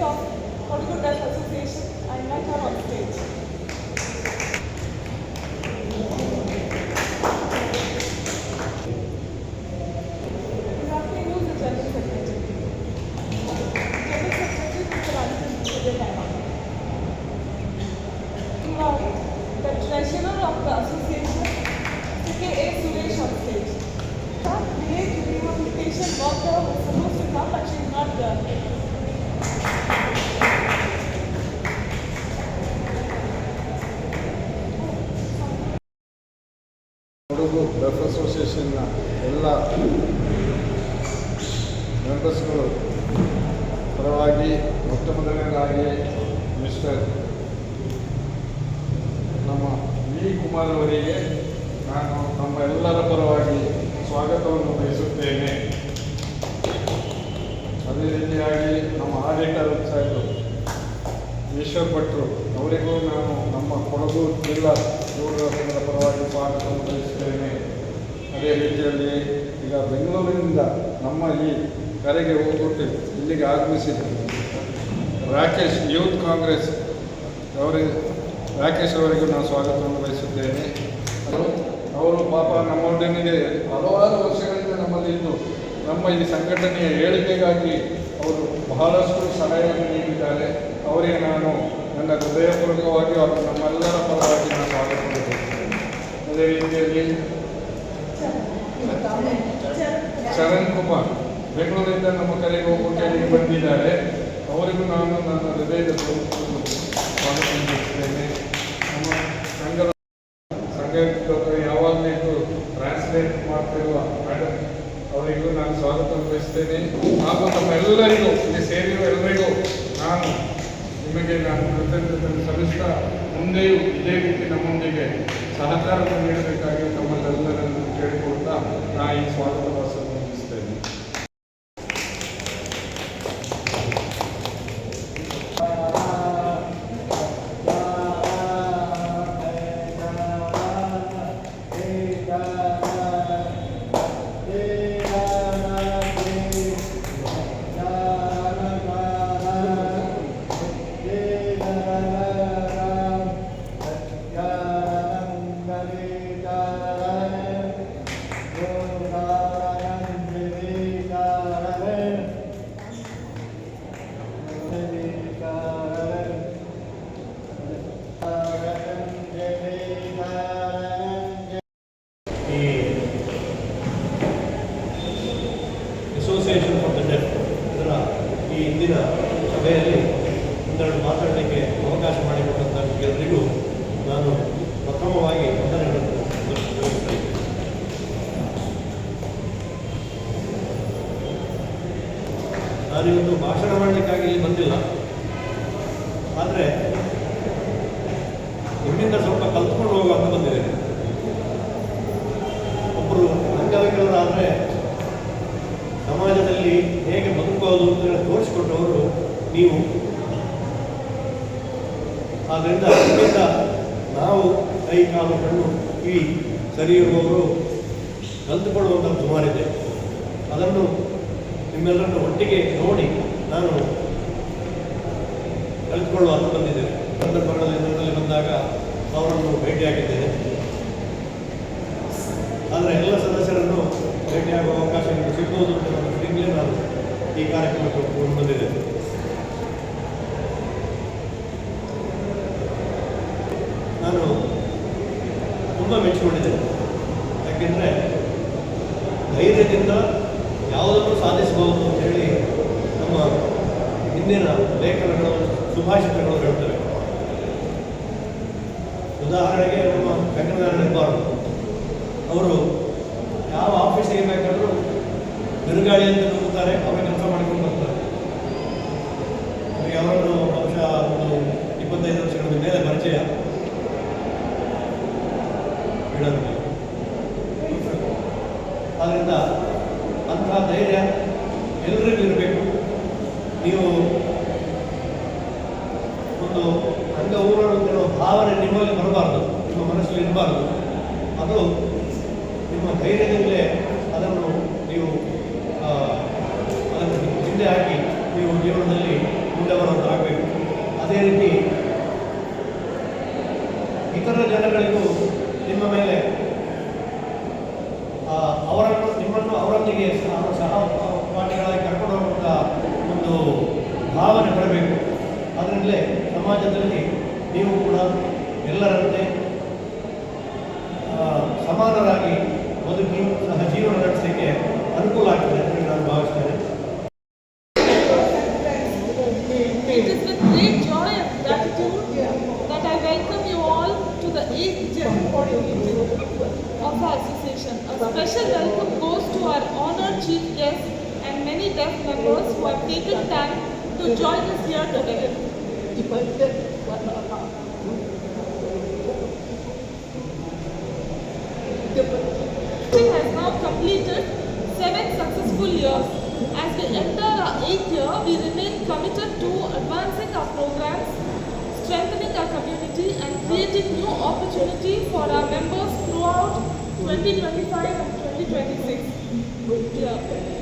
Of Hollywood Association, I invite her on stage. Kodagu deaf ಅಸೋಸಿಯೇಷನ್ನ ಎಲ್ಲ ಮೆಂಬರ್ಸ್ಗಳು ಪರವಾಗಿ ಮೊಟ್ಟ ಮೊದಲನೇದಾಗಿ ಮಿಸ್ಟರ್ ನಮ್ಮ ವಿ ಕುಮಾರ್ ಅವರಿಗೆ ನಾನು ನಮ್ಮ ಎಲ್ಲರ ಪರವಾಗಿ ಸ್ವಾಗತವನ್ನು ಬಯಸುತ್ತೇನೆ. ಅದೇ ರೀತಿಯಾಗಿ ನಮ್ಮ ಆಡಿಟರ್ ಸಾಹೇಬರು ಈಶ್ವರ್ ಭಟ್ರು ಅವರಿಗೂ ನಾನು ನಮ್ಮ ಕೊಡಗು ಜಿಲ್ಲಾ ಸಂಘದ ಪರವಾಗಿ ಸ್ವಾಗತವನ್ನು ಕಲಿಸುತ್ತೇನೆ ಅದೇ ರೀತಿಯಲ್ಲಿ ಈಗ ಬೆಂಗಳೂರಿನಿಂದ ನಮ್ಮ ಈ ಕರೆಗೆ ಹೋಗ್ಬಿಟ್ಟು ಇಲ್ಲಿಗೆ ಆಗಮಿಸಿದ ರಾಕೇಶ್, ಯೂತ್ ಕಾಂಗ್ರೆಸ್ ಅವರಿಗೆ ರಾಕೇಶ್ ಅವರಿಗೂ ನಾನು ಸ್ವಾಗತವನ್ನು ಬಯಸುತ್ತೇನೆ. ಅವರು ಪಾಪ ನಮ್ಮೊಡನಿಗೆ ಹಲವಾರು ವರ್ಷಗಳಿಂದ ನಮ್ಮಲ್ಲಿ ಇದ್ದು, ನಮ್ಮ ಈ ಸಂಘಟನೆಯ ಏಳಿಗೆಗಾಗಿ ಅವರು ಬಹಳಷ್ಟು ಸಹಾಯವನ್ನು ನೀಡಿದ್ದಾರೆ. ಅವರಿಗೆ ನಾನು ನನ್ನ ಹೃದಯಪೂರ್ವಕವಾಗಿ ಅವರು ನಮ್ಮೆಲ್ಲರ ಪರವಾಗಿ ನಾನು ಸ್ವಾಗತಿಸುತ್ತೇನೆ. ಅದೇ ರೀತಿಯಲ್ಲಿ ಚರಣ್ ಕುಮಾರ್, ಬೆಂಗಳೂರಿಂದ ನಮ್ಮ ಕರೆಗೆ ಹೋಗ್ಬಿಟ್ಟು ಅಲ್ಲಿ ಬಂದಿದ್ದಾರೆ. ಅವರಿಗೂ ನಾನು ನನ್ನ ಹೃದಯದ ಸ್ವಾಗತಿಸುತ್ತೇನೆ. ನಮ್ಮ ಸಂಘದ ಸಂಘಕ್ಕೆ ಯಾವಾಗಲೂ ಇದ್ದು ಟ್ರಾನ್ಸ್ಲೇಟ್ ಮಾಡ್ತಿರುವ ಮೇಡಮ್ ಅವರಿಗೂ ನಾನು ಸ್ವಾಗತ ಬಯಸ್ತೇನೆ ಹಾಗೂ ನಮ್ಮೆಲ್ಲರಿಗೂ ಇಲ್ಲಿ ಸೇರಿರುವ ಎಲ್ಲರಿಗೂ ನಾನು ನಿಮಗೆ ನಾನು ಕೃತಜ್ಞತೆ ಸಲ್ಲಿಸ್ತಾ ಮುಂದೆಯೂ ಇದೇ ರೀತಿ ನಮ್ಮೊಂದಿಗೆ ಸಹಕಾರವನ್ನು ನೀಡಬೇಕಾಗಿ ತಮ್ಮಲ್ಲೆಲ್ಲರನ್ನು ಕೇಳಿಕೊಳ್ತಾ ನಾ ಈ ಸ್ವಾಗತ ನಾನಿವತ್ತು ಭಾಷಣ ಮಾಡಲಿಕ್ಕಾಗಿ ಇಲ್ಲಿ ಬಂದಿಲ್ಲ. ಆದರೆ ನಿಮ್ಮಿಂದ ಸ್ವಲ್ಪ ಕಲ್ತ್ಕೊಂಡು ಹೋಗುವ ಅಂತ ಬಂದಿದ್ದೇನೆ. ಒಬ್ಬರು ಅಂಗವಿಕಲರಾದರೆ ಸಮಾಜದಲ್ಲಿ ಹೇಗೆ ಬದುಕೋದು ಅಂತ ಹೇಳಿ ತೋರಿಸಿಕೊಟ್ಟವರು ನೀವು. ಆದ್ದರಿಂದ ಅದರಿಂದ ನಾವು ಕೈ, ಕಾಲು, ಕಣ್ಣು ಕಿವಿ ಸರಿ ಇರುವವರು ಕಲ್ತುಕೊಳ್ಳುವಂಥ ಸುಮಾರಿದೆ. ಅದನ್ನು ನಿಮ್ಮೆಲ್ಲರನ್ನು ಒಟ್ಟಿಗೆ ನೋಡಿ ನಾನು ಕಲಿತುಕೊಳ್ಳುವ ಅಂತ ಬಂದಿದ್ದೇನೆ. ಸಂದರ್ಭಗಳ ಇದರಲ್ಲಿ ಬಂದಾಗ ಅವರನ್ನು ಭೇಟಿಯಾಗಿದ್ದೇನೆ ಆದರೆ ಎಲ್ಲ ಸದಸ್ಯರನ್ನು ಭೇಟಿಯಾಗುವ ಅವಕಾಶ ಸಿಗ್ಬೋದು ಅಂತ ಫೀಲಿಂಗ್ಲೇ ನಾನು ಈ ಕಾರ್ಯಕ್ರಮಕ್ಕೆ ಒಪ್ಪಿಕೊಂಡು ಬಂದಿದ್ದೇನೆ. ನಾನು ತುಂಬ ಮೆಚ್ಚಿಕೊಂಡಿದ್ದೇನೆ. ಯಾಕೆಂದರೆ ಧೈರ್ಯದಿಂದ ಯಾವುದನ್ನು ಸಾಧಿಸಬಹುದು ಅಂತ ಹೇಳಿ ನಮ್ಮ ಹಿಂದಿನ ಲೇಖನಗಳು, ಸುಭಾಷಿತಗಳು ಹೇಳ್ತವೆ. ಉದಾಹರಣೆಗೆ ನಮ್ಮ ವೆಂಕಟನಾರಾಯಣ ಹೆಬ್ಬಾರ್ ಅವರು ಯಾವ ಆಫೀಸಿಗೆ ಬೇಕಾದರೂ ಬಿರುಗಾಳಿ ಅಂತ ನುಗ್ಗುತ್ತಾರೆ ಅವರೇ ಕೆಲಸ ಮಾಡಿಕೊಂಡು ಬರ್ತಾರೆ. ಅವರಿಗೆ ಅವರನ್ನು ಬಹುಶಃ ಒಂದು ಇಪ್ಪತ್ತೈದು ವರ್ಷಗಳ ಮೇಲೆ ಪರಿಚಯ. ಆದ್ದರಿಂದ ಅಂತಹ ಧೈರ್ಯ ಎಲ್ಲರಿಗೂ ಇರಬೇಕು. ನೀವು ಒಂದು ಅಂಗ ಊರನ್ನು ಭಾವನೆ ನಿಮ್ಮಲ್ಲಿ ಬರಬಾರ್ದು ನಿಮ್ಮ ಮನಸ್ಸಲ್ಲಿ ಇರಬಾರ್ದು. ಅದು ನಿಮ್ಮ ಧೈರ್ಯದಿಂದಲೇ ಅದನ್ನು ನೀವು ಆ, ಅದನ್ನು ಹಿಂದೆ ಹಾಕಿ ನೀವು ಜೀವನದಲ್ಲಿ ಮುಂದೆ ಬರುವಂತಾಗಬೇಕು ಅದೇ ರೀತಿ ಇತರ ಜನಗಳಿಗೂ ನಿಮ್ಮ ಮೇಲೆ ಆ, ಅವರನ್ನು, ನಿಮ್ಮನ್ನು ಅವರೊಂದಿಗೆ ಸಹ ಪಾಠಿಗಳಾಗಿ ಕರ್ಕೊಂಡು ಹೋಗುವಂಥ ಒಂದು ಭಾವನೆ ಬರಬೇಕು. ಅದರಿಂದಲೇ ಸಮಾಜದಲ್ಲಿ ನೀವು ಕೂಡ ಎಲ್ಲರಂತೆ association. A special welcome goes to our honored chief guest and many deaf members who have taken time to join us here today. Teaching has now completed seven successful years. As we enter our eighth year, we remain committed to advancing our programs, strengthening our community, and creating new opportunity for our members throughout 2025 and 2026.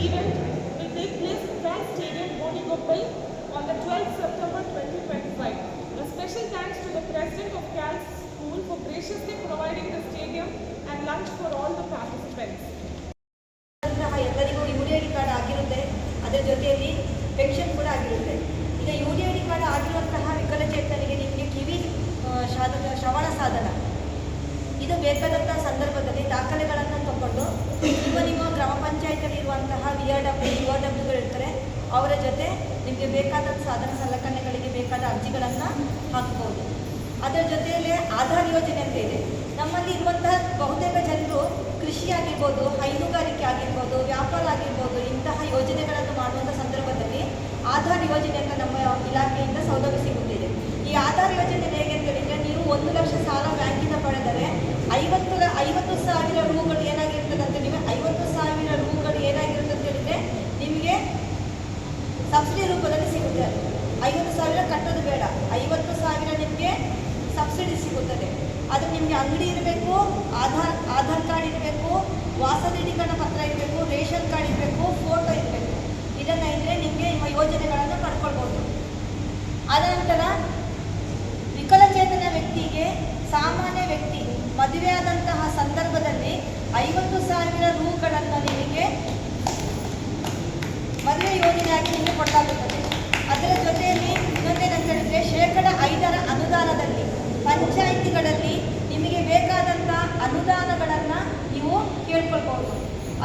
event will take place in Grand Stadium, Bonigopal on the 12th September 2025. A special thanks to the President of CALS School for graciously providing the stadium and lunch for all the participants. ಈಗ U D I D card ಆಗಿರುವಂತಹ ವಿಕಲಚೇತನಿಗೆ ನಿಮಗೆ ಕಿವಿ ಶ್ರವಣ ಸಾಧನ ಇದು ಬೇಕಾದಂತಹ ಸಂದರ್ಭದಲ್ಲಿ ದಾಖಲೆಗಳನ್ನು ತಗೊಂಡು ನಿಮ್ಮ ನಿಮ್ಮ ಗ್ರಾಮ ಪಂಚಾಯತಲ್ಲಿ ಇರುವಂತಹ V R W U R ಡಬ್ಲ್ಯೂಗಳಿರ್ತಾರೆ ಅವರ ಜೊತೆ ನಿಮಗೆ ಬೇಕಾದ ಸಾಧನ ಸಲಕರಣೆಗಳಿಗೆ ಬೇಕಾದ ಅರ್ಜಿಗಳನ್ನು ಹಾಕ್ಬೋದು. ಅದರ ಜೊತೆಯಲ್ಲೇ ಆಧಾರ್ ಯೋಜನೆ ಅಂತ ಇದೆ. ನಮ್ಮಲ್ಲಿ ಇರುವಂತಹ ಬಹುತೇಕ ಜನರು ಕೃಷಿ ಆಗಿರ್ಬೋದು ಹೈನುಗಾರಿಕೆ ಆಗಿರ್ಬೋದು, ವ್ಯಾಪಾರ ಆಗಿರ್ಬೋದು, ಇಂತಹ ಯೋಜನೆಗಳನ್ನು ಮಾಡುವಂಥ ಸಂದರ್ಭದಲ್ಲಿ ಆಧಾರ್ ಯೋಜನೆ ಅಂತ ನಮ್ಮ ಇಲಾಖೆಯಿಂದ ಸೌಲಭ್ಯ ಸಿಗುತ್ತಿದೆ. ಈ ಆಧಾರ್ ಯೋಜನೆ ಹೇಗೆ ಅಂತ ಹೇಳಿದರೆ, ನೀವು ಒಂದು ಲಕ್ಷ ಐವತ್ತು ಸಾವಿರ ರೂಗಳು ಏನಾಗಿರ್ತದೆ ಅಂತ ನಿಮಗೆ ಐವತ್ತು ಸಾವಿರ ರೂಗಳು ಏನಾಗಿರುತ್ತೆ ಅಂತ ಹೇಳಿದ್ರೆ ನಿಮಗೆ ಸಬ್ಸಿಡಿ ರೂಪದಲ್ಲಿ ಸಿಗುತ್ತೆ. ಐವತ್ತು ಸಾವಿರ ಕಟ್ಟೋದು ಬೇಡ. ಐವತ್ತು ಸಾವಿರ ನಿಮಗೆ ಸಬ್ಸಿಡಿ ಸಿಗುತ್ತದೆ. ಅದು ನಿಮಗೆ ಅಂಗಡಿ ಇರಬೇಕು, ಆಧಾರ್ ಆಧಾರ್ ಕಾರ್ಡ್ ಇರಬೇಕು ವಾಸದೀಕರಣ ಪತ್ರ ಇರಬೇಕು, ರೇಷನ್ ಕಾರ್ಡ್ ಇರಬೇಕು, ಫೋಟೋ ಇರಬೇಕು. ಇದನ್ನು ಇದ್ದರೆ ನಿಮಗೆ ನಿಮ್ಮ ಯೋಜನೆಗಳನ್ನು ಪಡ್ಕೊಳ್ಬೋದು. ಅನಂತರ ವಿಕಲಚೇತನ ವ್ಯಕ್ತಿಗೆ ಸಾಮಾನ್ಯ ವ್ಯಕ್ತಿ ಮದುವೆಯಾದಂತಹ ಸಂದರ್ಭದಲ್ಲಿ ಐವತ್ತು ಸಾವಿರ ರೂಗಳನ್ನು ನಿಮಗೆ ಮದುವೆ ಯೋಜನೆಯಾಗಿ ನಿಮಗೆ ಕೊಡಲಾಗುತ್ತದೆ. ಅದರ ಜೊತೆಯಲ್ಲಿ ಇನ್ನೊಂದೇನಂತ ಹೇಳಿದ್ರೆ ಶೇಕಡ ಐದರ ಅನುದಾನದಲ್ಲಿ, ಪಂಚಾಯಿತಿಗಳಲ್ಲಿ ನಿಮಗೆ ಬೇಕಾದಂಥ ಅನುದಾನಗಳನ್ನು ನೀವು ಕೇಳ್ಕೊಳ್ಬಹುದು.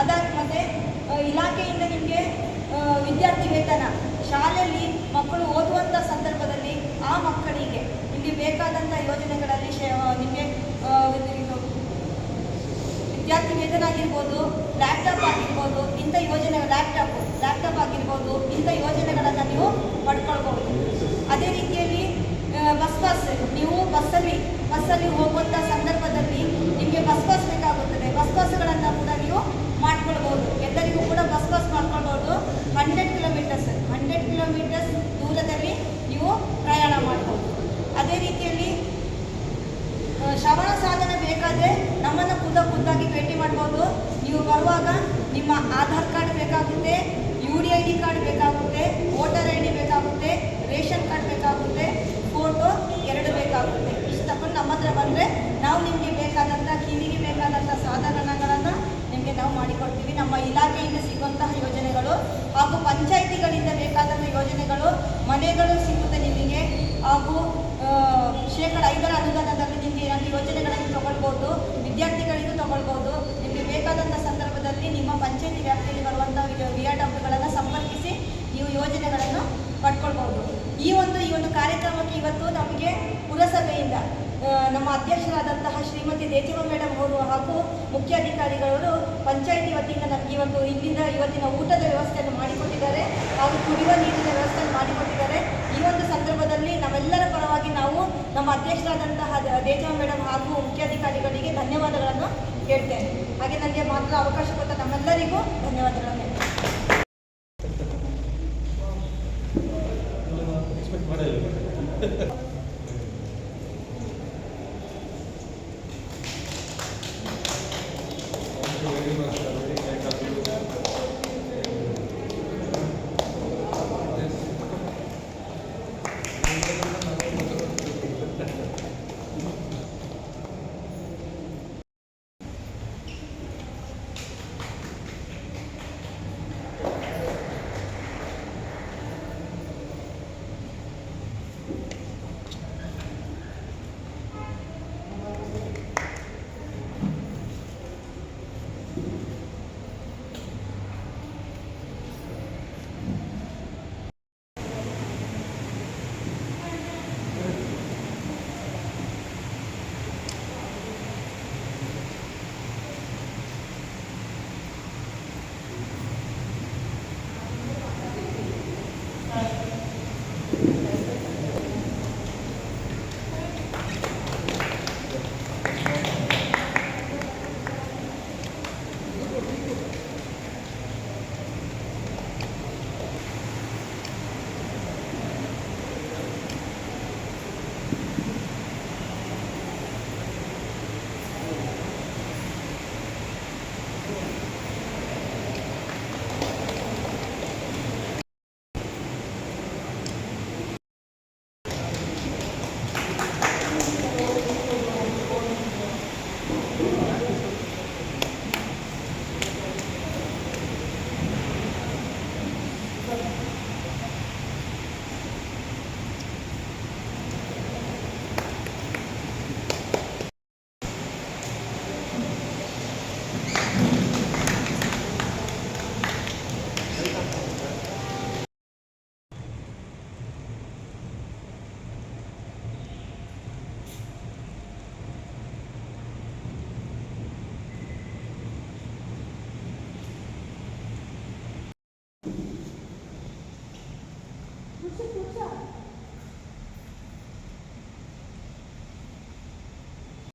ಅದಾದ ಮತ್ತೆ ಇಲಾಖೆಯಿಂದ ನಿಮಗೆ ವಿದ್ಯಾರ್ಥಿ ವೇತನ, ಶಾಲೆಯಲ್ಲಿ ಮಕ್ಕಳು ಓದುವಂಥ ಸಂದರ್ಭದಲ್ಲಿ ಆ ಮಕ್ಕಳಿಗೆ ನಿಮಗೆ ಬೇಕಾದಂಥ ಯೋಜನೆಗಳಲ್ಲಿ ನಿಮಗೆ ವಿದ್ಯಾರ್ಥಿ ವೇತನ ಆಗಿರ್ಬೋದು ಲ್ಯಾಪ್ಟಾಪ್ ಆಗಿರ್ಬೋದು, ಇಂಥ ಯೋಜನೆ ಲ್ಯಾಪ್ಟಾಪ್ ಲ್ಯಾಪ್ಟಾಪ್ ಆಗಿರ್ಬೋದು, ಇಂಥ ಯೋಜನೆಗಳನ್ನು ನೀವು ಪಡ್ಕೊಳ್ಬೋದು ಅದೇ ರೀತಿಯಲ್ಲಿ ಬಸ್ ಪಾಸ್ ನೀವು ಬಸ್ಸಲ್ಲಿ ಬಸ್ಸಲ್ಲಿ ಹೋಗುವಂಥ ಸಂದರ್ಭದಲ್ಲಿ ನಿಮಗೆ ಬಸ್ ಪಾಸ್ ಬೇಕಾಗುತ್ತದೆ. ಬಸ್ ಪಾಸ್ಗಳನ್ನು ಕೂಡ ನೀವು ಮಾಡ್ಕೊಳ್ಬೋದು ಎಲ್ಲರಿಗೂ ಕೂಡ ಬಸ್ ಪಾಸ್ ಮಾಡ್ಕೊಳ್ಬೋದು ಹಂಡ್ರೆಡ್ ಕಿಲೋಮೀಟರ್ಸ್ ಹಂಡ್ರೆಡ್ ಕಿಲೋಮೀಟರ್ಸ್ ದೂರದಲ್ಲಿ ನೀವು ಪ್ರಯಾಣ ಮಾಡ್ಬೋದು ಅದೇ ರೀತಿಯಲ್ಲಿ ಆ, ಶ್ರವಣ ಸಾಧನ ಬೇಕಾದರೆ ನಮ್ಮನ್ನು ಖುದ ಖುದ್ದಾಗಿ ಭೇಟಿ ಮಾಡ್ಬೋದು ನೀವು ಬರುವಾಗ ನಿಮ್ಮ ಆಧಾರ್ ಕಾರ್ಡ್ ಬೇಕಾಗುತ್ತೆ U D I D card ಬೇಕಾಗುತ್ತೆ ವೋಟರ್ ಐ ಡಿ ಬೇಕಾಗುತ್ತೆ ರೇಷನ್ ಕಾರ್ಡ್ ಬೇಕಾಗುತ್ತೆ ಫೋಟೋ ಎರಡು ಬೇಕಾಗುತ್ತೆ ಇಷ್ಟು ತಗೊಂಡು ನಮ್ಮ ಹತ್ರ ಬಂದರೆ ನಾವು ನಿಮಗೆ ಬೇಕಾದಂಥ ಕಿವಿಗೆ ಬೇಕಾದಂಥ ಸಾಧನಗಳನ್ನು ನಿಮಗೆ ನಾವು ಮಾಡಿಕೊಡ್ತೀವಿ ನಮ್ಮ ಇಲಾಖೆಯಿಂದ ಸಿಗುವಂತಹ ಯೋಜನೆಗಳು ಹಾಗೂ ಪಂಚಾಯಿತಿಗಳಿಂದ ಬೇಕಾದಂಥ ಯೋಜನೆಗಳು ಮನೆಗಳು ಸಿಗುತ್ತೆ ನಿಮಗೆ ಹಾಗೂ ಆ, ಶೇಕಡ ಐದರ ಏನಾದರೂ ಯೋಜನೆಗಳನ್ನು ತಗೊಳ್ಬೋದು, ವಿದ್ಯಾರ್ಥಿಗಳಿಗೂ ತಗೊಳ್ಬೋದು. ನಿಮಗೆ ಬೇಕಾದಂಥ ಸಂದರ್ಭದಲ್ಲಿ ನಿಮ್ಮ ಪಂಚಾಯತಿ ವ್ಯಾಪ್ತಿಯಲ್ಲಿ ಬರುವಂಥ ವಿ ಆರ್ ಸಂಪರ್ಕಿಸಿ ನೀವು ಯೋಜನೆಗಳನ್ನು ಪಡ್ಕೊಳ್ಬೋದು. ಈ ಒಂದು ಈ ಒಂದು ಕಾರ್ಯಕ್ರಮಕ್ಕೆ ಇವತ್ತು ನಮಗೆ ಪುರಸಭೆಯಿಂದ ನಮ್ಮ ಅಧ್ಯಕ್ಷರಾದಂತಹ ಶ್ರೀಮತಿ ದೇಜಮ್ಮ ಮೇಡಮ್ ಅವರು ಹಾಗೂ ಮುಖ್ಯಾಧಿಕಾರಿಗಳವರು ಪಂಚಾಯಿತಿ ವತಿಯಿಂದ ನಮಗೆ ಇವತ್ತು ಇಲ್ಲಿಂದ ಇವತ್ತಿನ ಊಟದ ವ್ಯವಸ್ಥೆಯನ್ನು ಮಾಡಿಕೊಟ್ಟಿದ್ದಾರೆ ಹಾಗೂ ಕುಡಿಯುವ ನೀರಿನ ವ್ಯವಸ್ಥೆಯನ್ನು ಮಾಡಿಕೊಟ್ಟಿದ್ದಾರೆ. ಈ ಒಂದು ಸಂದರ್ಭದಲ್ಲಿ ನಾವೆಲ್ಲರ ಪರವಾಗಿ ನಮ್ಮ ಅಧ್ಯಕ್ಷರಾದಂತಹ ದೇಜಾ ಮೇಡಮ್ ಹಾಗೂ ಮುಖ್ಯಾಧಿಕಾರಿಗಳಿಗೆ ಧನ್ಯವಾದಗಳನ್ನು ಹೇಳ್ತೇನೆ. ಹಾಗೆ ನನಗೆ ಮಾತ್ರ ಅವಕಾಶ ಕೊಟ್ಟ ನಮ್ಮೆಲ್ಲರಿಗೂ ಧನ್ಯವಾದಗಳನ್ನು